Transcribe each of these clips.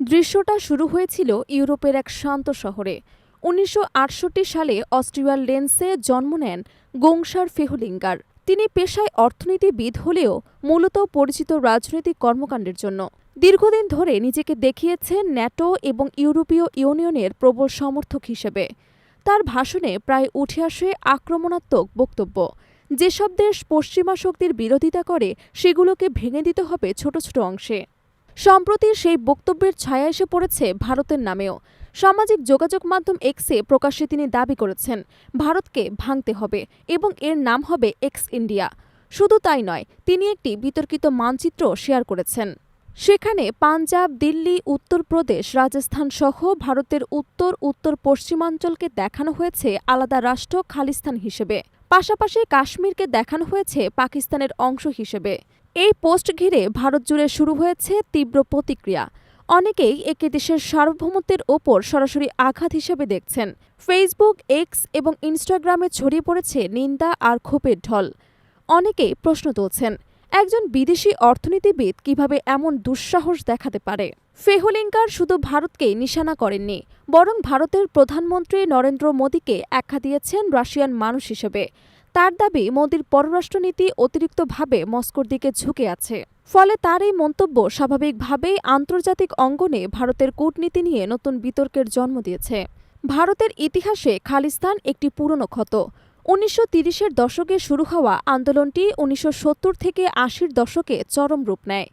দৃশ্যটা শুরু হয়েছিল ইউরোপের এক শান্ত শহরে। উনিশশো আটষট্টি সালে অস্ট্রিয়ার লেন্সে জন্ম নেন গোংসার ফেহুলিঙ্গার। তিনি পেশায় অর্থনীতিবিদ হলেও মূলত পরিচিত রাজনৈতিক কর্মকাণ্ডের জন্য। দীর্ঘদিন ধরে নিজেকে দেখিয়েছেন ন্যাটো এবং ইউরোপীয় ইউনিয়নের প্রবল সমর্থক হিসেবে। তার ভাষণে প্রায় উঠে আসে আক্রমণাত্মক বক্তব্য। যেসব দেশ পশ্চিমা শক্তির বিরোধিতা করে, সেগুলোকে ভেঙে দিতে হবে ছোট ছোট অংশে। সম্প্রতি সেই বক্তব্যের ছায়া এসে পড়েছে ভারতের নামেও। সামাজিক যোগাযোগ মাধ্যম এক্সে প্রকাশ্যে তিনি দাবি করেছেন, ভারতকে ভাঙতে হবে এবং এর নাম হবে এক্স ইন্ডিয়া শুধু তাই নয়, তিনি একটি বিতর্কিত মানচিত্র শেয়ার করেছেন। সেখানে পাঞ্জাব, দিল্লি, উত্তরপ্রদেশ, রাজস্থান সহ ভারতের উত্তর উত্তর পশ্চিমাঞ্চলকে দেখানো হয়েছে আলাদা রাষ্ট্র খালিস্তান হিসেবে। পাশাপাশি কাশ্মীরকে দেখানো হয়েছে পাকিস্তানের অংশ হিসেবে। এই পোস্ট ঘিরে ভারত জুড়ে শুরু হয়েছে তীব্র প্রতিক্রিয়া। অনেকেই একে দেশের সার্বভৌমত্বের ওপর সরাসরি আঘাত হিসেবে দেখছেন। ফেসবুক এক্স এবং ইনস্টাগ্রামে ছড়িয়ে পড়েছে নিন্দা আর ক্ষোভের ঢল। অনেকেই প্রশ্ন তুলছেন, একজন বিদেশি অর্থনীতিবিদ কীভাবে এমন দুঃসাহস দেখাতে পারে? ফেহলিঙ্কার শুধু ভারতকেই নিশানা করেননি, বরং ভারতের প্রধানমন্ত্রী নরেন্দ্র মোদীকে আখ্যা দিয়েছেন রাশিয়ান মানুষ হিসেবে। তার দাবি, মোদীর পররাষ্ট্রনীতি অতিরিক্তভাবে মস্কোর দিকে ঝুঁকে আছে। ফলে তার এই মন্তব্য স্বাভাবিকভাবেই আন্তর্জাতিক অঙ্গনে ভারতের কূটনীতি নিয়ে নতুন বিতর্কের জন্ম দিয়েছে। ভারতের ইতিহাসে খালিস্তান একটি পুরনো ক্ষত। উনিশশো তিরিশের দশকে শুরু হওয়া আন্দোলনটি উনিশশো সত্তর থেকে আশির দশকে চরম রূপ নেয়।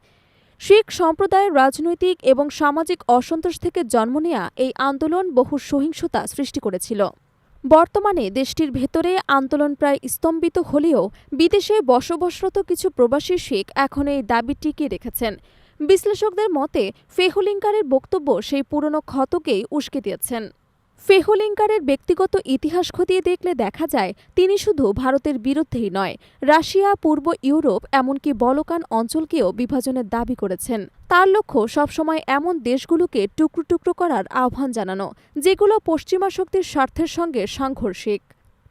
শিখ সম্প্রদায়ের রাজনৈতিক এবং সামাজিক অসন্তোষ থেকে জন্ম নেয়া এই আন্দোলন বহু সহিংসতা সৃষ্টি করেছিল। বর্তমানে দেশটির ভেতরে আন্দোলন প্রায় স্তম্ভিত হলেও বিদেশে বসবাসরত কিছু প্রবাসী শেখ এখন এই দাবি টিকিয়ে রেখেছেন। বিশ্লেষকদের মতে ফেহুলিঙ্কারের বক্তব্য সেই পুরনো ক্ষতকেই উস্কে দিয়েছেন। ফেহুলিঙ্কারের ব্যক্তিগত ইতিহাস খতিয়ে দেখলে দেখা যায়, তিনি শুধু ভারতের বিরুদ্ধেই নয়, রাশিয়া, পূর্ব ইউরোপ, এমনকি বলকান অঞ্চলকেও বিভাজনের দাবি করেছেন। তার লক্ষ্য সবসময় এমন দেশগুলোকে টুকরো টুকরো করার আহ্বান জানানো, যেগুলো পশ্চিমা শক্তির স্বার্থের সঙ্গে সাংঘর্ষিক।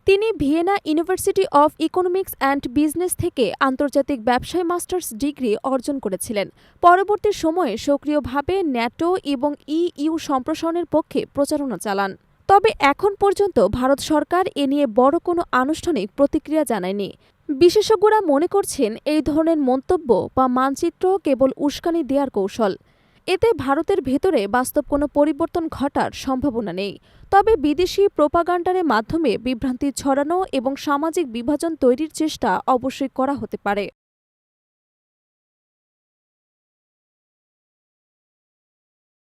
তিনি Vienna university of economics and business থেকে আন্তর্জাতিক ব্যবসায় মাস্টার্স ডিগ্রি অর্জন করেছিলেন। পরবর্তী সময়ে সক্রিয়ভাবে ন্যাটো এবং ইইউ সম্প্রসারণের পক্ষে প্রচারণা চালান। তবে এখন পর্যন্ত ভারত সরকার এ নিয়ে বড় কোনো আনুষ্ঠানিক প্রতিক্রিয়া জানায়নি। বিশেষজ্ঞরা মনে করছেন এই ধরনের মন্তব্য বা মানচিত্র কেবল উস্কানি দেওয়ার কৌশল। এতে ভারতের ভেতরে বাস্তব কোনো পরিবর্তন ঘটার সম্ভাবনা নেই। তবে বিদেশি প্রোপাগান্ডারের মাধ্যমে বিভ্রান্তি ছড়ানো এবং সামাজিক বিভাজন তৈরির চেষ্টা অবশ্যই করা হতে পারে।